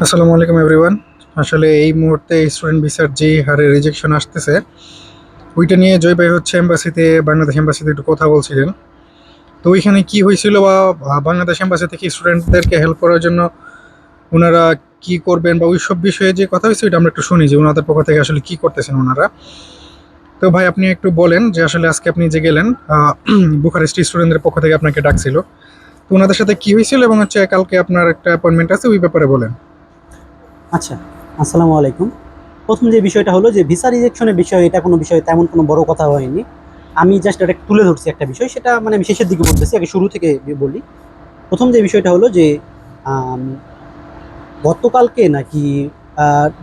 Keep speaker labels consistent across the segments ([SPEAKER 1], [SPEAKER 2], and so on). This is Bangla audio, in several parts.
[SPEAKER 1] আসসালামু আলাইকুম এভরিওয়ান আসলে এই মুহূর্তে স্টুডেন্ট ভিসার যে হারে রিজেকশন আসতেছে, ওইটা নিয়ে জয় ভাই হচ্ছে এম্বাসিতে বাংলাদেশ এম্বাসিতে একটু কথা বলছিলেন। তো ওইখানে কি হয়েছিল বা বাংলাদেশ এম্বাসি থেকে স্টুডেন্টদেরকে হেল্প করার জন্য ওনারা কি করবেন বা ওইসব বিষয়ে যে কথা হয়েছে, ওইটা আমরা একটু শুনি যে ওনাদের পক্ষ থেকে আসলে কি করতেছেন ওনারা। তো ভাই, আপনি একটু বলেন যে আসলে আজকে আপনি যে গেলেন বুখারেস্ট স্টুডেন্টদের পক্ষ থেকে আপনাকে ডাকছিল। তো ওনাদের সাথে কি হয়েছিল এবং হচ্ছে কালকে আপনার একটা অ্যাপয়েন্টমেন্ট আছে, ওই ব্যাপারে বলেন।
[SPEAKER 2] আচ্ছা আসসালামু আলাইকুম। প্রথম যে বিষয়টা হলো যে ভিসা রিজেকশনের বিষয় এটা কোনো বিষয় তেমন কোনো বড় কথা হয়নি। আমি জাস্ট এটা তুলে ধরছি একটা বিষয়, সেটা মানে আমি শেষের দিকে বলতেছি, আগে শুরু থেকে বলি। প্রথম যে বিষয়টা হলো যে গতকালকে নাকি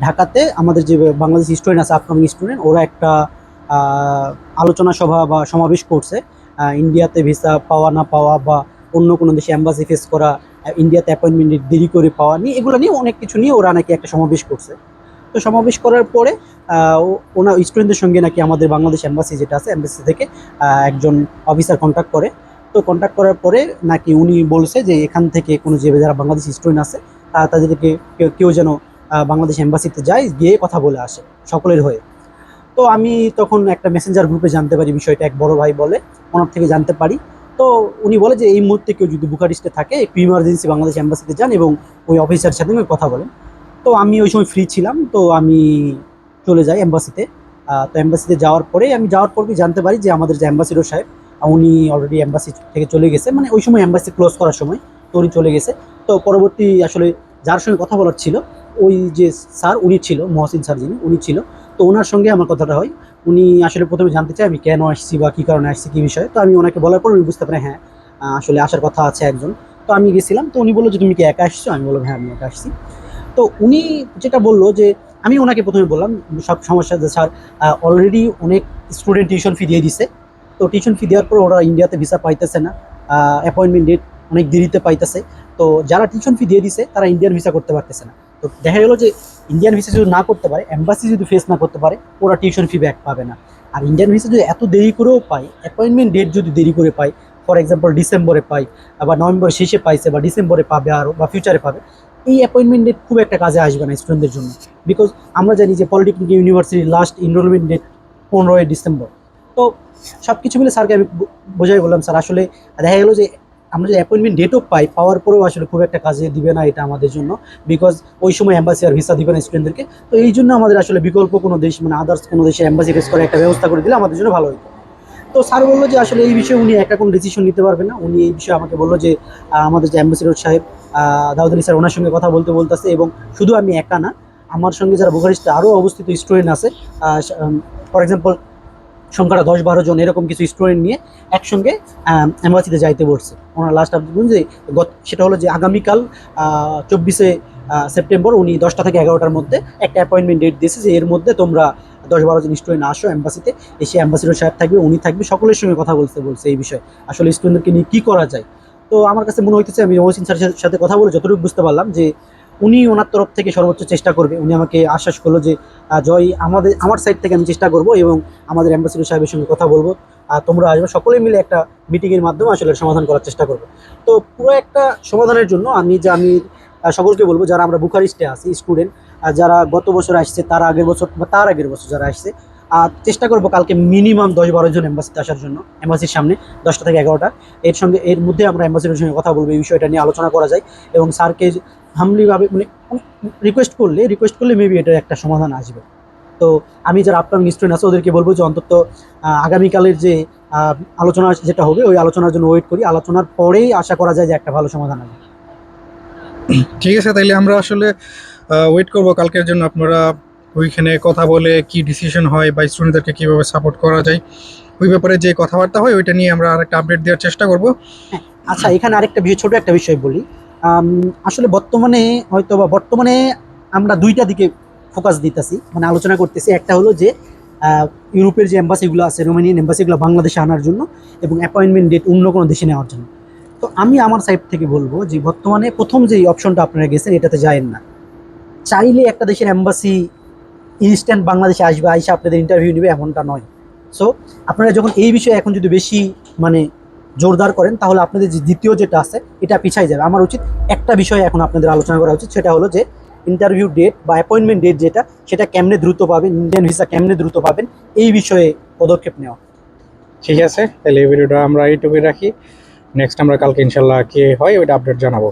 [SPEAKER 2] ঢাকাতে আমাদের যে বাংলাদেশ স্টুডেন্ট আছে আপকামিং স্টুডেন্ট ওরা একটা আলোচনা সভা বা সমাবেশ করছে ইন্ডিয়াতে ভিসা পাওয়া না পাওয়া বা অন্য কোনো দেশে অ্যাম্বাসি ফেস করা ইন্ডিয়াতে অ্যাপয়েন্টমেন্ট দেরি করে পাওয়া নিয়ে, এগুলো নিয়ে অনেক কিছু নিয়ে ওরা নাকি একটা সমাবেশ করছে। তো সমাবেশ করার পরে ওনার স্টুডেন্টদের সঙ্গে নাকি আমাদের বাংলাদেশ অ্যাম্বাসি যেটা আছে অ্যাম্বাসি থেকে একজন অফিসার কন্ট্যাক্ট করে। তো কন্ট্যাক্ট করার পরে নাকি উনি বলছে যে এখান থেকে কোনো যে যারা বাংলাদেশ স্টুডেন্ট আছে তা তাদেরকে কেউ- কেউ যেন বাংলাদেশ অ্যাম্বাসিতে যায়, গিয়ে কথা বলে আসে সকলের হয়ে। তো আমি তখন একটা মেসেঞ্জার গ্রুপে জানতে পারি, বিষয়টা এক বড় ভাই বলে, ওনার থেকে জানতে পারি। তো উনি বলে যে এই মুহূর্তে কেউ যদি বুকারিস্টে থাকে একটু ইমার্জেন্সি বাংলাদেশ অ্যাম্বাসিতে যান এবং ওই অফিসার সাথে আমি কথা বলেন। তো আমি ওই সময় ফ্রি ছিলাম, তো আমি চলে যাই অ্যাম্বাসিতে তো অ্যাম্বাসিতে যাওয়ার পরে আমি যাওয়ার পরই জানতে পারি যে আমাদের যে অ্যাম্বাসিডর সাহেব উনি অলরেডি অ্যাম্বাসি থেকে চলে গেছে। মানে ওই সময় অ্যাম্বাসি ক্লোজ করার সময় তো উনি চলে গেছে। তো পরবর্তী আসলে যার সঙ্গে কথা বলার ছিল, ওই যে স্যার উনি ছিল, মহসিন স্যার যিনি, উনি ছিল। তো ওনার সঙ্গে আমার কথাটা হয়। উনি আসলে প্রথমে জানতে চাই আমি কেন আসছি বা কী কারণে আসছি, কী বিষয়ে। তো আমি ওনাকে বলার পর উনি বুঝতে পারে হ্যাঁ আসলে আসার কথা আছে একজন। তো আমি গেছিলাম, তো উনি বলল যে, তুমি কি একা আসছো? আমি বললাম হ্যাঁ আমি একা আসছি। তো উনি যেটা বলল যে, আমি ওনাকে প্রথমে বললাম, সব সমস্যা যে স্যার অলরেডি অনেক স্টুডেন্ট টিউশন ফি দিয়ে দিছে। তো টিউশন ফি দেওয়ার পর ওরা ইন্ডিয়াতে ভিসা পাইতেছে না অ্যাপয়েন্টমেন্ট ডেট অনেক দেরিতে পাইতেছে। তো যারা টিউশন ফি দিয়ে দিছে, তারা ইন্ডিয়ান ভিসা করতে পারতেছে না। তো দেখা গেলো যে ইন্ডিয়ান ভিসা যদি না করতে পারে অ্যাম্বাসি যদি ফেস না করতে পারে, ওরা টিউশন ফি ব্যাক পাবে না। আর ইন্ডিয়ান ভিসা যদি এত দেরি করেও পায় অ্যাপয়েন্টমেন্ট ডেট যদি দেরি করে পায় ফর এক্সাম্পল ডিসেম্বরে পাই বা নভেম্বর শেষে পাইছে বা ডিসেম্বরে পাবে আরও বা ফিউচারে পাবে, এই অ্যাপয়েন্টমেন্ট ডেট খুব একটা কাজে আসবে না স্টুডেন্টদের জন্য। বিকজ আমরা জানি যে পলিটেকনিক ইউনিভার্সিটির লাস্ট এনরোলমেন্ট ডেট পনেরোই ডিসেম্বর তো সব কিছু মিলে স্যারকে আমি বোঝাই বললাম, স্যার আসলে দেখা গেলো যে আমরা যে অ্যাপয়েন্টমেন্ট ডেটও পাই, পাওয়ার পরেও আসলে খুব একটা কাজে দিবে না এটা আমাদের জন্য। বিকজ ওই সময় অ্যাম্বাসি আর ভিসা দিবে না স্টুডেন্টদেরকে তো এই জন্য আমাদের আসলে বিকল্প কোনো দেশ মানে আদার্স কোনো দেশে অ্যাম্বাসি ফেস করে একটা ব্যবস্থা করে দিলে আমাদের জন্য ভালো হতো তো স্যার বলল যে আসলে এই বিষয়ে উনি একা কোনো ডিসিশন নিতে পারবেন না। উনি এই বিষয়ে আমাকে বলল যে আমাদের যে অ্যাম্বাসিডর সাহেব দাউদ আলী স্যার ওনার সঙ্গে কথা বলতে বলতেছে এবং শুধু আমি একা না, আমার সঙ্গে যারা বুখারিস্টে আরও অবস্থিত স্টুডেন্ট আছে ফর এক্সাম্পল সংখ্যাটা দশ বারো জন এরকম কিছু স্টুডেন্ট নিয়ে একসঙ্গে অ্যাম্বাসিতে যাইতে বলছে ওনার লাস্ট আপডেট যে গত, সেটা হলো যে আগামীকাল চব্বিশে সেপ্টেম্বর উনি দশটা থেকে এগারোটার মধ্যে একটা অ্যাপয়েন্টমেন্ট ডেট দিয়েছে যে এর মধ্যে তোমরা দশ বারো জন স্টুডেন্ট আসো অ্যাম্বাসিতে এসে অ্যাম্বাসিডর সাহেব থাকবে, উনি থাকবে, সকলের সঙ্গে কথা বলতে বলছে এই বিষয়ে। আসলে স্টুডেন্টদেরকে নিয়ে কী করা যায়? তো আমার কাছে মনে হইতেছে, আমি মহসিন স্যারের সাথে কথা বলে যতটুকু বুঝতে পারলাম যে উনি ওনার তরফ থেকে সর্বোচ্চ চেষ্টা করবে। উনি আমাকে আশ্বাস করল যে জয়, আমাদের, আমার সাইড থেকে আমি চেষ্টা করব এবং আমাদের অ্যাম্বাসিডর সাহেবের সঙ্গে কথা বলব। আর তোমরা আসবে, সকলে মিলে একটা মিটিংয়ের মাধ্যমে আসলে সমাধান করার চেষ্টা করব। তো পুরো একটা সমাধানের জন্য আমি যে, আমি সকলকে বলব, যারা আমরা বুখারিস্টে আছি স্টুডেন্ট যারা গত বছর আসছে, তার আগের বছর বা তার আগের বছর যারা আসছে চেষ্টা করব কালকে মিনিমাম দশ বারো জন এম্বাসিতে আসার জন্য এম্বাসির সামনে দশটা থেকে এগারোটা। এর সঙ্গে, এর মধ্যে আমরা এম্বাসিডার সঙ্গে কথা বলব, এই বিষয়টা নিয়ে আলোচনা করা যায়। এবং স্যারকে হামলিভাবে মানে রিকোয়েস্ট করলে রিকোয়েস্ট করলে মেবি এটার একটা সমাধান আসবে। তো আমি যারা আপকামিং স্টুডেন্ট আছে, ওদেরকে বলব যে অন্তত আগামীকালের যে আলোচনা যেটা হবে, ওই আলোচনার জন্য ওয়েট করি। আলোচনার পরেই আশা করা যায় যে একটা ভালো সমাধান আসবে।
[SPEAKER 1] ঠিক আছে, তাইলে আমরা আসলে ওয়েট করব কালকের জন্য। আপনারা ওইখানে কথা বলে কি ডিসিশন হয় বা স্টুডেন্টদেরকে কীভাবে সাপোর্ট করা যায়, ওই ব্যাপারে যে কথাবার্তা হয় ওইটা নিয়ে আমরা আরেকটা আপডেট দেওয়ার চেষ্টা করব।
[SPEAKER 2] আচ্ছা এখানে আরেকটা বিষয়, ছোট একটা বিষয় বলি। আসলে বর্তমানে হয়তো বা বর্তমানে আমরা দুইটা দিকে ফোকাস দিতেছি মানে আলোচনা করতেছি। একটা হলো যে ইউরোপের যে এম্বাসিগুলো আছে, রোমানিয়ান এম্বাসিগুলো বাংলাদেশে আনার জন্য এবং অ্যাপয়েন্টমেন্ট ডেট অন্য কোনো দেশে নেওয়ার জন্য। তো আমি আমার সাইড থেকে বলব যে বর্তমানে প্রথম যে অপশনটা আপনারা গেছেন, এটাতে যায়েন না। চাইলে একটা দেশের এম্বাসি ইনস্ট্যান্ট বাংলাদেশে আসবে, আইসা আপনাদের ইন্টারভিউ নেবে, এমনটা নয়। সো আপনারা যখন এই বিষয়ে এখন যদি বেশি মানে জোরদার করেন, তাহলে আপনাদের যে দ্বিতীয় যেটা আছে, এটা পিছাই যাবে। আমার উচিত একটা বিষয়ে এখন আপনাদের আলোচনা করা উচিত, সেটা হলো যে ইন্টারভিউ ডেট বা অ্যাপয়েন্টমেন্ট ডেট যেটা, সেটা কেমনে দ্রুত পাবেন ইন্ডিয়ান ভিসা কেমনে দ্রুত পাবেন, এই বিষয়ে পদক্ষেপ নেওয়া।
[SPEAKER 1] ঠিক আছে, তাহলে এই ভিডিওটা আমরা এইটুকুই রাখি। নেক্সট আমরা কালকে ইনশাল্লাহ কে হয়, ওইটা আপডেট জানাব।